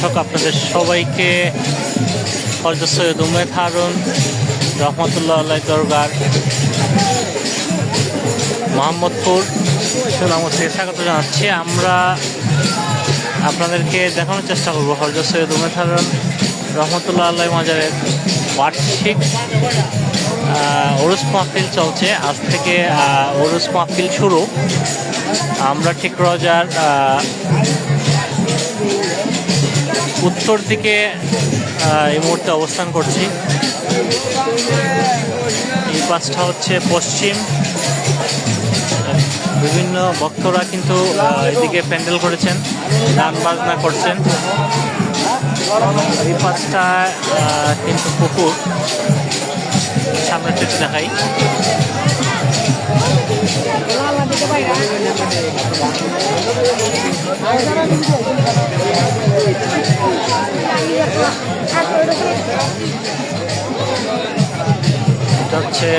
দর্শক আপনাদের সবাইকে হজরত সৈয়দ উমেদ হারুন রহমতুল্লাহ আল্লাহ দরগার মোহাম্মদপুর। সুনামত থেকে স্বাগত জানাচ্ছি। আমরা আপনাদেরকে দেখানোর চেষ্টা করব হজরত সৈয়দ উমেদ হারুন রহমতুল্লাহ আল্লাহ মাজারের বার্ষিক ওরস মাহফিল চলছে। আজ থেকে ওরস মাহফিল শুরু। আমরা ঠিক রোজার উত্তর দিকে এই মুহূর্তে অবস্থান করছি। এই পাশটা হচ্ছে পশ্চিম। বিভিন্ন ভক্তরা কিন্তু এদিকে প্যান্ডেল করেছেন, গান বাজনা করছেন। এই পাশটা কিন্তু পুকুর। সামনে থেকে দেখাই। এটা হচ্ছে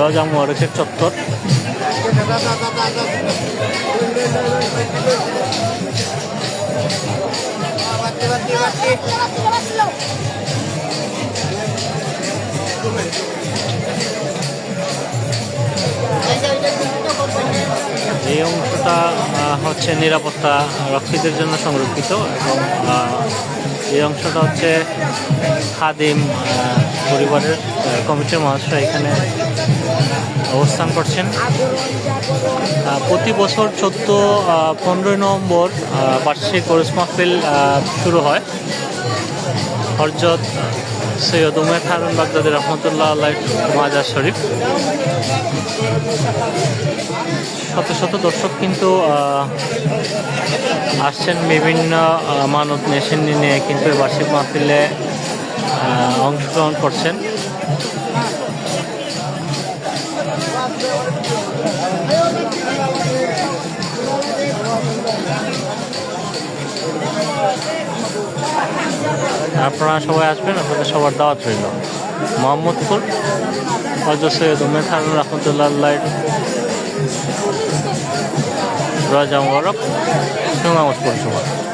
রজা মোয়ারকের চত্বর। এই হচ্ছে নিরাপত্তা রক্ষীদের জন্য সংরক্ষিত এবং এই অংশটা হচ্ছে খাদিম পরিবারের কমিটির মানুষরা এখানে অবস্থান করছেন। প্রতি বছর চোদ্দ পনেরোই নভেম্বর বার্ষিক ওরস মাহফিল শুরু হয়। হরজত সৈয়দ উমেদ হারুন বাগদাদি রহমতুল্লাহ আল্লাহ মাজার শরীফ। শত শত দর্শক কিন্তু আসছেন বিভিন্ন মানব মেশিন নিয়ে কিন্তু বার্ষিক মাহফিলে অংশগ্রহণ করছেন। আপনারা সবাই আসবেন আপনাদের সবার দাওয়াত রইল। মোহাম্মদপুর হজরত সৈয়দ উমেদ হারুন রহমতুল্লাহ রাজা মোবারক সুমামতপুর পৌরসভা